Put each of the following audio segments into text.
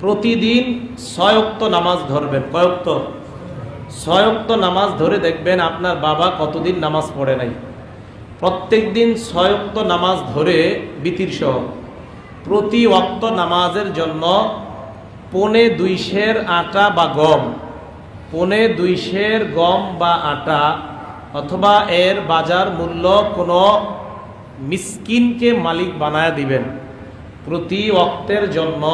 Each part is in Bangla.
প্রতিদিন ছয়ক্ত নামাজ ধরবেন। কয়ক্ত? ছয়ক্ত নামাজ ধরে দেখবেন আপনার বাবা কতদিন নামাজ পড়ে নাই। প্রত্যেক দিন ছয়ক্ত নামাজ ধরে বিতির সহ। প্রতি অক্ত নামাজের জন্য পনে দুই সের আটা বা গম, পনে দুই সের গম বা আটা অথবা এর বাজার মূল্য কোনো মিসকিনকে মালিক বানায় দিবেন। প্রতি অক্তের জন্য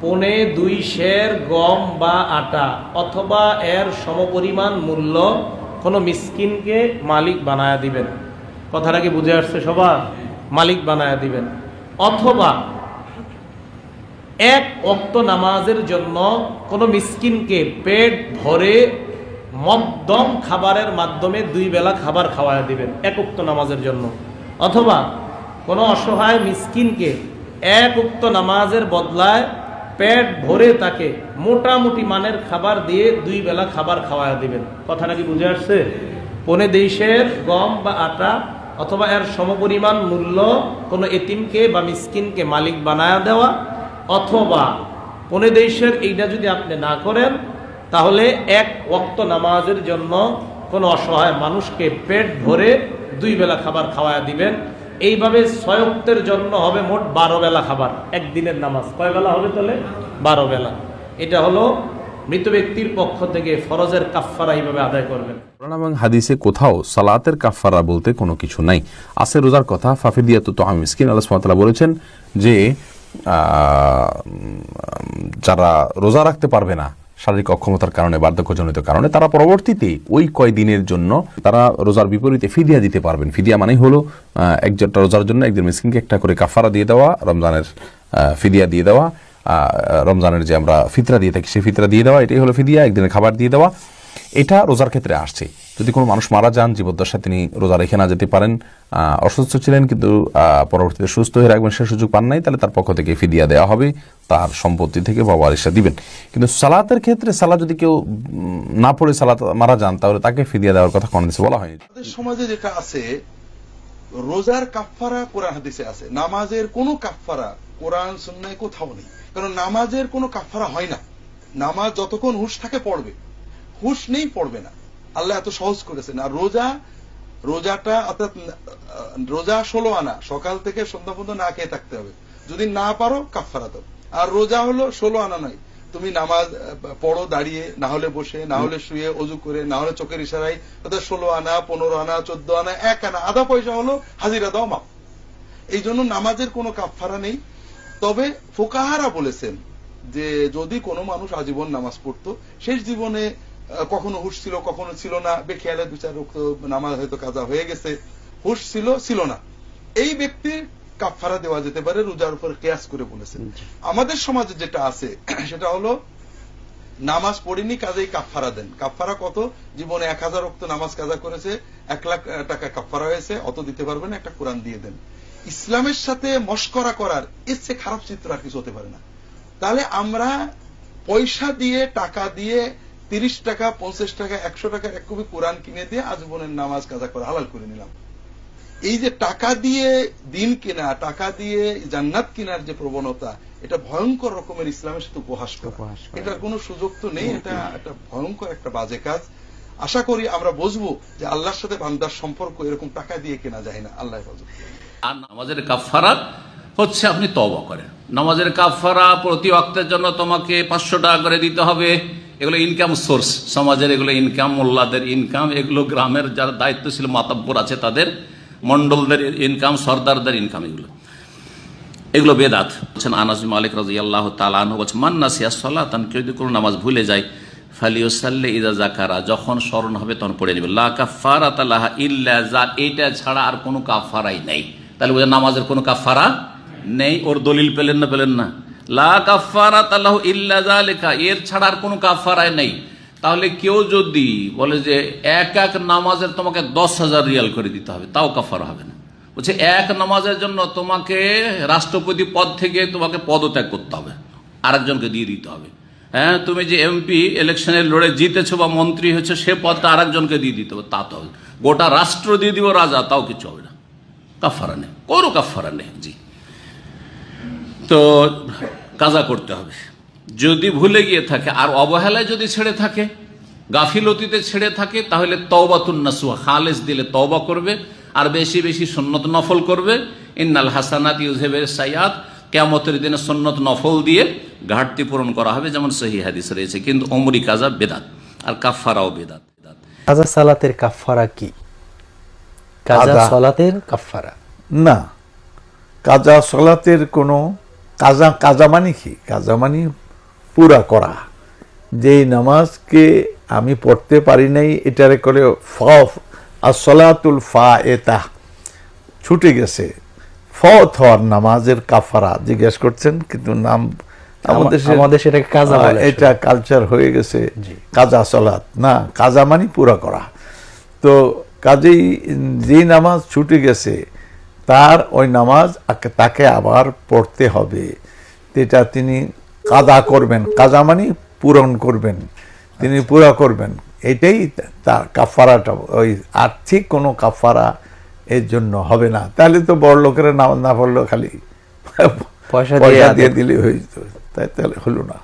পনে দুই সের গম বা আটা অথবা এর সমপরিমাণ মূল্য কোনো মিসকিনকে মালিক বানায়া দিবেন। কথাটা কি বুঝে আসছে সবার? মালিক বানায়া দিবেন। অথবা এক অক্ত নামাজের জন্য কোনো মিসকিনকে পেট ভরে মদ্যম খাবারের মাধ্যমে দুই বেলা খাবার খাওয়ায় দিবেন এক উক্ত নামাজের জন্য। অথবা কোনো অসহায় মিসকিনকে এক উক্ত নামাজের বদলায় পেট ভরে তাকে মোটামুটি মানের খাবার দিয়ে দুই বেলা খাবার খাওয়ায় দিবেন। কথাটা কি বুঝে আসছে? পনে দেশের গম বা আটা অথবা এর সমপরিমাণ মূল্য কোনো এতিমকে বা মিসকিনকে মালিক বানায় দেওয়া অথবা পনে দেশের এইটা যদি আপনি না করেন, তাহলে এক ওক্ত নামাজের জন্য কোনো অসহায় মানুষকে পেট ভরে দুই বেলা খাবার খাওয়ায় দিবেন। এইভাবে ছয় অক্তের জন্য হবে মোট বারো বেলা খাবার একদিনের নামাজ। কয় বেলা হবে তাহলে? বারো বেলা। এটা হলো মৃত ব্যক্তির পক্ষ থেকে ফরজের কাফফারা এইভাবে আদায় করবেন। এবং হাদিসে কোথাও সালাতের কাফারা বলতে কোনো কিছু নাই। আসে রোজার কথা ফাফিদিয়া তো আমি মিসকিন, আল্লাহ বলেছেন যে যারা রোজা রাখতে পারবে না শারীরিক অক্ষমতার কারণে, বার্ধক্যজনিত কারণে, তারা পরবর্তীতে ওই কয় দিনের জন্য তারা রোজার বিপরীতে ফিদিয়া দিতে পারবেন। ফিদিয়া মানেই হলো একজনটা রোজার জন্য একজন মিসকিনকে একটা করে কাফারা দিয়ে দেওয়া, রমজানের ফিদিয়া দিয়ে দেওয়া রমজানের যে আমরা ফিতরা দিয়ে থাকি, সেই ফিতরা দিয়ে দেওয়া, এটাই হলো ফিদিয়া, একদিনের খাবার দিয়ে দেওয়া। এটা রোজার ক্ষেত্রে আসছে। যদি কোনো মানুষ মারা যান, জীবদ্দশায় তিনি রোজা রেখে না যেতে পারেন অসুস্থ ছিলেন কিন্তু পরবর্তীতে সুস্থ হয়ে রাখবেন, সে সুযোগ পান নাই, তাহলে তার পক্ষ থেকে ফিদিয়া দেওয়া হবে, তার সম্পত্তি থেকে বা ওয়ারিসা দিবেন। কিন্তু সালাতের ক্ষেত্রে সালাত যদি কেউ না পড়ে সালাত মারা যান, তাহলে তাকে ফিদিয়া দেওয়ার কথা কোনো বলা হয়নি। সমাজে যেটা আছে, রোজার কাফফারা কোরআন হাদিসে আছে। নামাজের কোনো কাফফারা কোরআন, সুন্নায় কোথাও নেই। কারণ নামাজের কোনো কাফফারা হয় না। নামাজ যতক্ষণ হুশ থাকে পড়বে। হুশ নেই, পড়বে না। আল্লাহ এত সহজ করেছেন। আর রোজা, রোজাটা, অর্থাৎ রোজা ষোলো আনা। সকাল থেকে সন্ধ্যা পর্যন্ত না খেয়ে থাকতে হবে। যদি না পারো, কাফফারা দাও। আর রোজা হলো ষোলো আনা নয়। তুমি নামাজ পড়ো দাঁড়িয়ে, না হলে বসে, না হলে শুয়ে, অজু করে, না হলে চোখের ইশারায়, অর্থাৎ ষোলো আনা, পনেরো আনা, চোদ্দ আনা, এক আনা, আধা পয়সা হলো হাজিরা দাও মাপ এই জন্য নামাজের কোনো কাফফারা নেই। তবে ফোকাহারা বলেছেন যে, যদি কোনো মানুষ আজীবন নামাজ পড়তো, শেষ জীবনে কখনো হুশ ছিল কখনো ছিল না। বেখেয়ালে দু চার রক্ত নামাজ হয়তো কাজা হয়ে গেছে। হুশ ছিল ছিল না। এই ব্যক্তির কাফফারা দেওয়া যেতে পারে রোজার উপর কেয়াস করে বলেছেন। আমাদের সমাজে যেটা আছে সেটা হলো নামাজ পড়িনি কাজেই কাফফারা দেন। কাফফারা কত? জীবনে এক হাজার রক্ত নামাজ কাজা করেছে এক লাখ টাকা কাফফারা হয়েছে অত দিতে পারবেন একটা কোরআন দিয়ে দেন। ইসলামের সাথে মস্করা করার এর চেয়ে খারাপ চিত্র আর কিছু হতে পারে না। তাহলে আমরা পয়সা দিয়ে টাকা দিয়ে তিরিশ টাকা পঞ্চাশ টাকা একশো টাকা এক কপি কোরআন কিনে দিয়ে আজীবনের নামাজ কাজা করে হালাল করে নিলাম। এই যে টাকা দিয়ে দিন কেনা টাকা দিয়ে জান্নাত কেনার যে প্রবণতা এটা ভয়ঙ্কর রকমের ইসলামের সাথে উপহাস করা। এটার কোনো সুযোগ তো নেই এটা একটা ভয়ঙ্কর একটা বাজে কাজ। আশা করি আমরা বুঝব যে আল্লাহর সাথে বান্দার সম্পর্ক এরকম টাকা দিয়ে কেনা যায় না। আল্লাহ আর নামাজের কাফারা হচ্ছে আপনি তওবা করেন। নামাজের কাফারা প্রতি অক্তের জন্য তোমাকে পাঁচশো টাকা করে দিতে হবে। এগুলো ইনকাম সোর্স সমাজের এগুলো ইনকাম মোল্লাদের ইনকাম এগুলো গ্রামের যারা দায়িত্বশীল, মাতাব্বর আছে তাদের মন্ডলদের ইনকাম সর্দারদের ইনকাম এগুলো। এগুলো বেদাত। বলছেন আনাজ মালিক রাজি আল্লাহ তালাহ বলছেন মান্না সিয়া সাল্লাহ সলাতান, কেউ যদি কোনো নামাজ ভুলে যায়, ফালিউসাল্লে ইদা জাকারা যখন স্মরণ হবে তখন পড়ে নেবে। লা কাফারা তালাহা ইল্লা যা, এইটা ছাড়া আর কোনো কাফারাই নেই। তাহলে বোঝা নামাজের কোনো কাফারা নেই, ওর দলিল পেলেন না পেলেন না। লা কাফারা তালাহ ইল্লা যা লেখা এর ছাড়া আর কোনো কাফারাই নেই। তাহলে কেউ যদি বলে যে এক এক নামাজের তোমাকে দশ হাজার রিয়াল করে দিতে হবে, তাও কাফারা হবে না। বলছে, এক নামাজের জন্য তোমাকে রাষ্ট্রপতি পদ থেকে তোমাকে পদত্যাগ করতে হবে, আরেকজনকে দিয়ে দিতে হবে। হ্যাঁ তুমি যে এমপি ইলেকশনে লড়ে জিতেছো বা মন্ত্রী হচ্ছে সে পদটা আরেকজনকে দিয়ে দিতে হবে, তা তো হবে। গোটা রাষ্ট্র দিয়ে দিব রাজা, তাও কিছু হবে না। কাফারা নেই, কোনো কাফারা নেই, জি। তো কাজা করতে হবে। যদি ভুলে গিয়ে থাকে আর অবহেলায় যদি ছেড়ে থাকে গাফিলতিতে ছেড়ে থাকে তাহলে তওবাতুন নাসুহা খালেস দিলে তওবা করবে আর বেশি বেশি সুন্নত নফল করবে। ইন্নাল হাসানাত ইউজেবের সাইয়াদ কেমতের দিনে সুন্নত নফল দিয়ে ঘাটতি পূরণ করা হবে যেমন সহি হাদিস রয়েছে কিন্তু অমরি কাজা বেদাত আর কাফারাও বেদাত বেদাত। কাজা সালাতের কাফফারা কি? কাজা কাজা। সালাতের কাফফারা। না কাজা সলাতের কোনো কাজা কাজা মানে কি? কাজা মানে পুরা করা। যেই নামাজকে আমি পড়তে পারি নাই এটারে করে ফফ আর সলাতুল ফা এতা ছুটে গেছে। ফত হওয়ার নামাজের কাফারা। জিজ্ঞেস করছেন কিন্তু নাম আমাদের সেটাকে কাজা এটা কালচার হয়ে গেছে। কাজা সলাত। না কাজা মানে পুরা করা। তো কাজেই যে নামাজ ছুটে গেছে তার ওই নামাজ তাকে আবার পড়তে হবে। এটা তিনি কাজা করবেন। কাজা মানে পূরণ করবেন। তিনি পুরা করবেন। এটাই তার কাফারাটা ওই আর্থিক কোনো কাফারা এর জন্য হবে না। তাহলে তো বড় লোকেরা নামাজ না পড়ল খালি পয়সা দিয়ে পয়সা দিয়ে দিলে হয়ে যেত। তাই তাহলে হলো না।